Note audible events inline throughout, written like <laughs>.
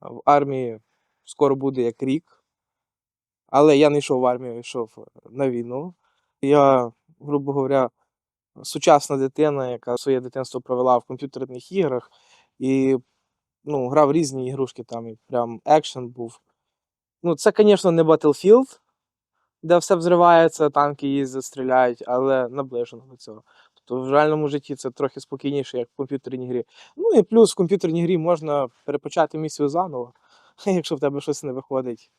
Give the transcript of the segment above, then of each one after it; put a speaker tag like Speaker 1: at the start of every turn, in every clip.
Speaker 1: в армії скоро буде як рік. Але я не йшов в армію, йшов на війну. Я, грубо говоря, сучасна дитина, яка своє дитинство провела в комп'ютерних іграх і ну, грав різні ігрушки, там і прям екшен був. Ну, це, звісно, не Battlefield, де все взривається, танки їздять, стріляють, але наближено до цього. Тобто в реальному житті це трохи спокійніше, як в комп'ютерній грі. Ну і плюс в комп'ютерній грі можна перепочати місію заново, <laughs> якщо в тебе щось не виходить.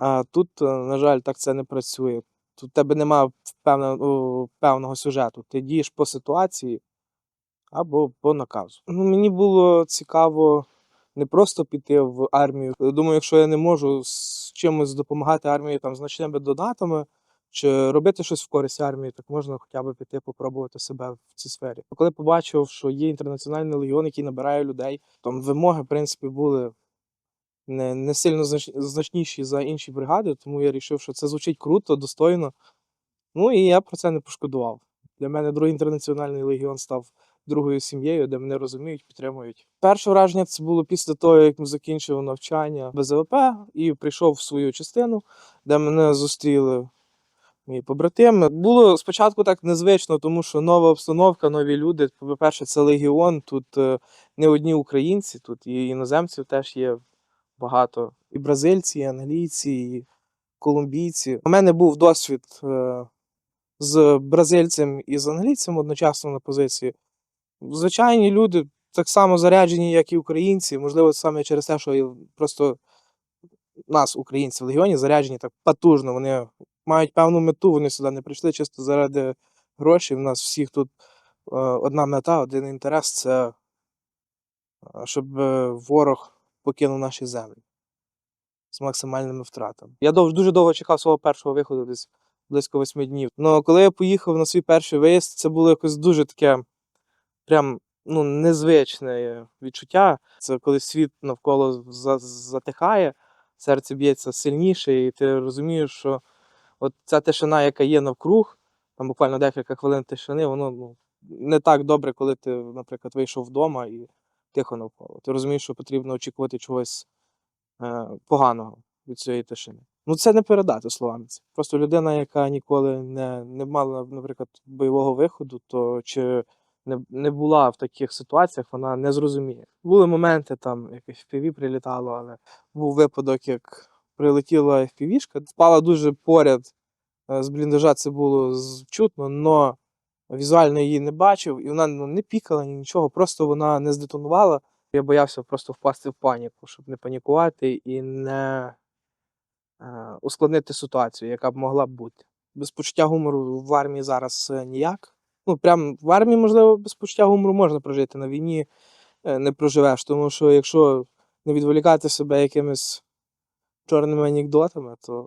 Speaker 1: А тут, е, на жаль, так це не працює. Тут в тебе немає певного, певного сюжету. Ти дієш по ситуації або по наказу. Ну, мені було цікаво не просто піти в армію. Думаю, якщо я не можу з чимось допомагати армії там значними донатами чи робити щось в користь армії, так можна хоча б піти попробувати себе в цій сфері. Коли побачив, що є інтернаціональний легіон, який набирає людей, там вимоги, в принципі, були не, не сильно знач- значніші за інші бригади, тому я вирішив, що це звучить круто, достойно. Ну і я про це не пошкодував. Для мене другий інтернаціональний легіон став другою сім'єю, де мене розуміють, підтримують. Перше враження це було після того, як ми закінчили навчання БЗВП і прийшов в свою частину, де мене зустріли мої побратими. Було спочатку так незвично, тому що нова обстановка, нові люди. По-перше, це легіон. Тут е, не одні українці, тут і іноземців теж є багато. І бразильці, і англійці, і колумбійці. У мене був досвід е, з бразильцем і з англійцем одночасно на позиції. Звичайні люди так само заряджені, як і українці. Можливо, саме через те, що просто нас, українці в легіоні, заряджені так потужно. Вони мають певну мету, вони сюди не прийшли чисто заради грошей. У нас всіх тут е, одна мета, один інтерес це е, щоб е, ворог покинув наші землі з максимальними втратами. Я дуже довго чекав свого першого виходу, десь близько восьми днів. Ну, коли я поїхав на свій перший виїзд, це було якось дуже таке прям ну, незвичне відчуття. Це коли світ навколо затихає, серце б'ється сильніше, і ти розумієш, що от ця тишина, яка є навкруг, там буквально декілька хвилин тишини, воно ну, не так добре, коли ти, наприклад, вийшов вдома і тихо навколо. Ти розумієш, що потрібно очікувати чогось е, поганого від цієї тишини. Ну, це не передати словами. Це просто людина, яка ніколи не, не мала, наприклад, бойового виходу, то чи не, не була в таких ситуаціях, вона не зрозуміє. Були моменти, там як FPV прилітало, але був випадок, як прилетіла FPV-шка, впала дуже поряд е, з бліндажа, це було чутно, але візуально її не бачив, і вона ну, не пікала ні нічого, просто вона не здетонувала. Я боявся просто впасти в паніку, щоб не панікувати і не е, ускладнити ситуацію, яка б могла б бути. Без почуття гумору в армії зараз е, ніяк. Ну, прям в армії, можливо, без почуття гумору можна прожити. На війні не проживеш, тому що якщо не відволікати себе якимись чорними анекдотами, то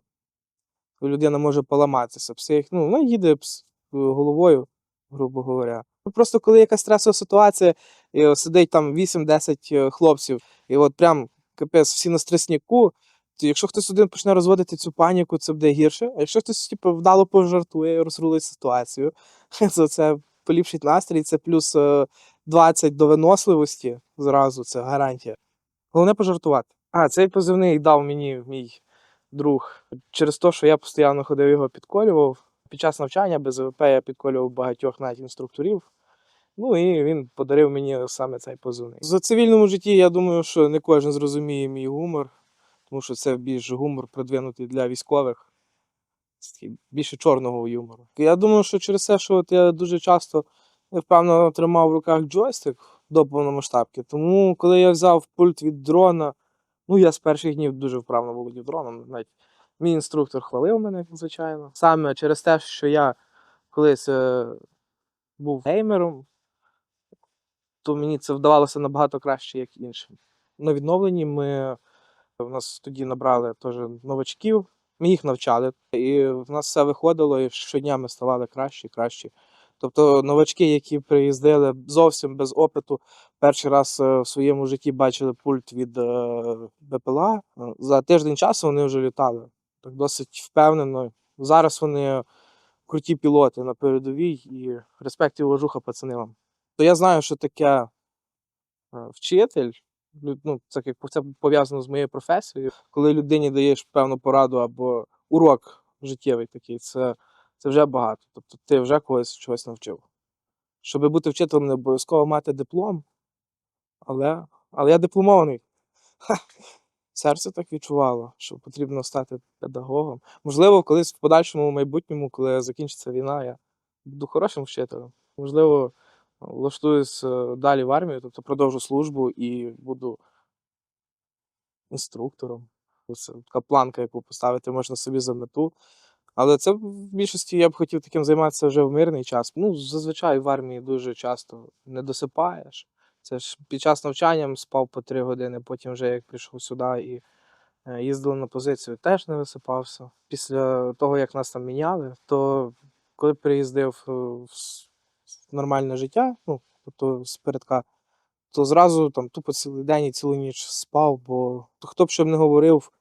Speaker 1: людина може поламатися. Псих, ну, вона їде пс- головою, грубо говоря. Ну, Просто коли якась стресова ситуація, і сидить там 8-10 е, хлопців, і от прям капець всі на стресняку, то якщо хтось один почне розводити цю паніку, це буде гірше. А якщо хтось типу, вдало пожартує і розрулить ситуацію, <laughs> то це поліпшить настрій, це плюс е, 20 до виносливості зразу, це гарантія. Головне пожартувати. А, цей позивний дав мені мій друг через те, що я постійно ходив його підколював. Під час навчання без ВП я підколював багатьох навіть інструкторів. Ну і він подарив мені саме цей позивний. За цивільному житті я думаю, що не кожен зрозуміє мій гумор, тому що це більш гумор продвинутий для військових. Це такий більше чорного юмору. Я думаю, що через те, що от я дуже часто впевнено тримав в руках джойстик до повномасштабки. Тому, коли я взяв пульт від дрона, ну я з перших днів дуже вправно володів дроном. Навіть мій інструктор хвалив мене, звичайно. Саме через те, що я колись е, був геймером, то мені це вдавалося набагато краще, як іншим. На відновленні ми у нас тоді набрали теж новачків, ми їх навчали, і в нас все виходило, і щодня ми ставали краще і краще. Тобто новачки, які приїздили зовсім без опиту, перший раз е, в своєму житті бачили пульт від е, БПЛА. е, За тиждень часу вони вже літали. Так досить впевнено. Зараз вони круті пілоти на передовій і респект і уважуха пацани вам. То я знаю, що таке вчитель ну, це як це пов'язано з моєю професією. Коли людині даєш певну пораду або урок життєвий такий, це, це вже багато. Тобто ти вже когось чогось навчив. Щоб бути вчителем, не обов'язково мати диплом, але, але я дипломований. Ха! Серце так відчувало, що потрібно стати педагогом. Можливо, колись в подальшому майбутньому, коли закінчиться війна, я буду хорошим вчителем. Можливо, влаштуюсь е, далі в армію, тобто продовжу службу і буду інструктором. Це така планка, яку поставити можна собі за мету. Але це в більшості я б хотів таким займатися вже в мирний час. Ну, зазвичай в армії дуже часто не досипаєш. Це ж під час навчання спав по три години, потім вже як прийшов сюди і е, їздили на позицію, теж не висипався. Після того, як нас там міняли, то коли приїздив е, в нормальне життя, ну, тобто з передка, то зразу там тупо цілий день і цілу ніч спав, бо хто б що б не говорив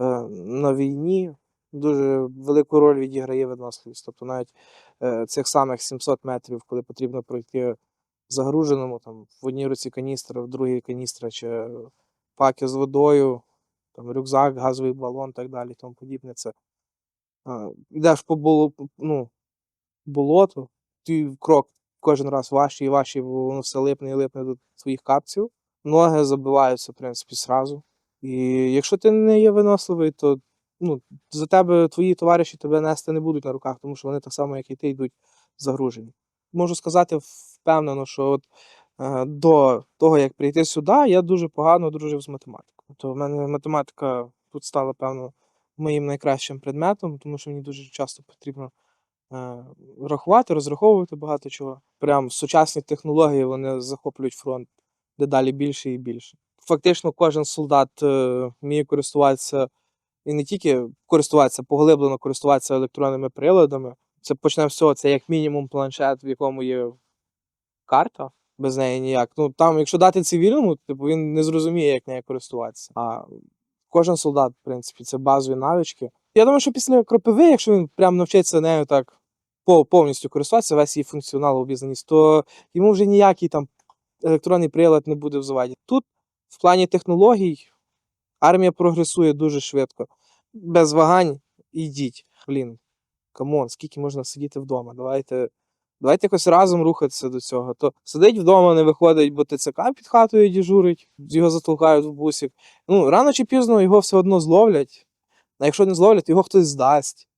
Speaker 1: е, на війні, дуже велику роль відіграє виносливість. Тобто навіть е, цих самих 700 метрів, коли потрібно пройти загруженому, там в одній руці каністра, в другій каністра чи паки з водою, там рюкзак, газовий балон, так далі, тому подібне. Це е, йдеш по боло, ну, болоту, ти крок кожен раз важчий і важчий, бо воно все липне і липне до твоїх капців. Ноги забиваються, в принципі, зразу. І якщо ти не є виносливий, то ну, за тебе твої товариші тебе нести не будуть на руках, тому що вони так само, як і ти, йдуть загружені. Можу сказати впевнено, що от, е, до того, як прийти сюди, я дуже погано дружив з математикою. Тобто в мене математика тут стала, певно, моїм найкращим предметом, тому що мені дуже часто потрібно е, рахувати, розраховувати багато чого. Прям сучасні технології вони захоплюють фронт дедалі більше і більше. Фактично, кожен солдат е, вміє користуватися і не тільки користуватися, поглиблено користуватися електронними приладами. Це почне всього, це як мінімум планшет, в якому є карта, без неї ніяк. Ну там, якщо дати цивільному, типу він не зрозуміє, як нею користуватися. А кожен солдат, в принципі, це базові навички. Я думаю, що після кропиви, якщо він прям навчиться нею так по- повністю користуватися, весь її функціонал обізнаність, то йому вже ніякий там електронний прилад не буде взивати. Тут, в плані технологій, армія прогресує дуже швидко. Без вагань ідіть. Блін, камон, скільки можна сидіти вдома? Давайте, давайте якось разом рухатися до цього. То сидить вдома, не виходить, бо ТЦК під хатою дежурить, його затолкають в бусик. Ну, рано чи пізно його все одно зловлять. А якщо не зловлять, його хтось здасть.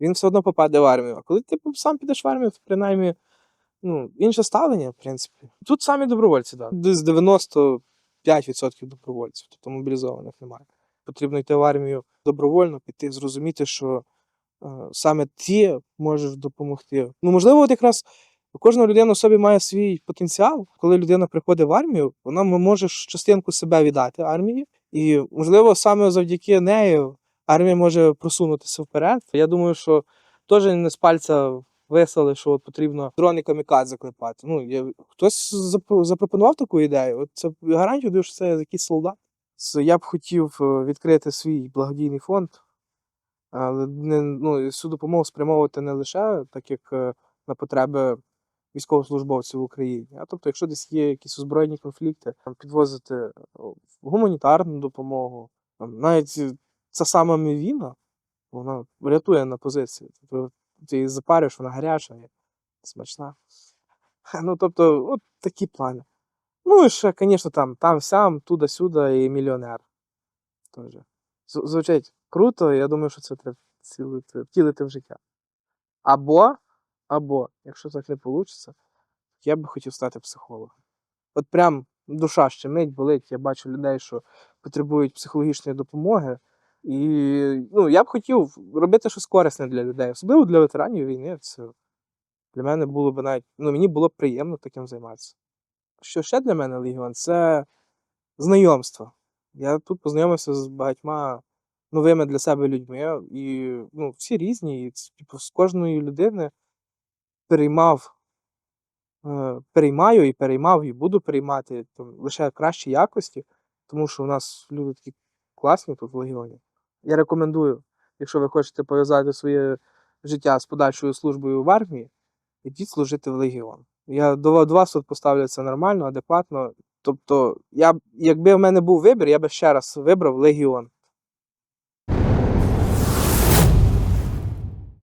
Speaker 1: Він все одно попаде в армію. А коли ти сам підеш в армію, то принаймні ну, інше ставлення, в принципі. Тут самі добровольці, так. Десь 95% добровольців, тобто мобілізованих немає. Потрібно йти в армію добровольно, піти, зрозуміти, що е, саме ти можеш допомогти. Ну, можливо, от якраз кожна людина в собі має свій потенціал. Коли людина приходить в армію, вона може частинку себе віддати армії, і, можливо, саме завдяки неї армія може просунутися вперед. Я думаю, що теж не з пальця весело, що от потрібно дрони камікадзе клепати. Ну, я, хтось запропонував таку ідею. От це гарантію даю, що це якийсь солдат. Я б хотів е, відкрити свій благодійний фонд, але не, ну, цю допомогу спрямовувати не лише так, як е, на потреби військовослужбовців в Україні. А тобто, якщо десь є якісь озброєні конфлікти, там, підвозити е, гуманітарну допомогу, там, навіть ця сама мівіна, вона рятує на позиції. Тобто, ти її запариш, вона гаряча і смачна. Ну, тобто, от такі плани. Ну, і ще, звісно, там, там, сям, туди-сюди і мільйонер. Теж. З- Звучить круто, я думаю, що це треба втілити в життя. Або, або, якщо так не вийде, я би хотів стати психологом. От прям душа щемить, болить. Я бачу людей, що потребують психологічної допомоги. І ну, я б хотів робити щось корисне для людей, особливо для ветеранів війни. Це для мене було б навіть, ну, мені було б приємно таким займатися. Що ще для мене Легіон? Це знайомство. Я тут познайомився з багатьма новими для себе людьми, і ну, всі різні, і типу, з кожної людини переймав, е, переймаю і переймав, і буду переймати там, лише кращі якості, тому що у нас люди такі класні тут в Легіоні. Я рекомендую, якщо ви хочете пов'язати своє життя з подальшою службою в армії, ідіть служити в Легіон. Я до, до вас тут поставлю це нормально, адекватно. Тобто, я, якби в мене був вибір, я би ще раз вибрав Легіон.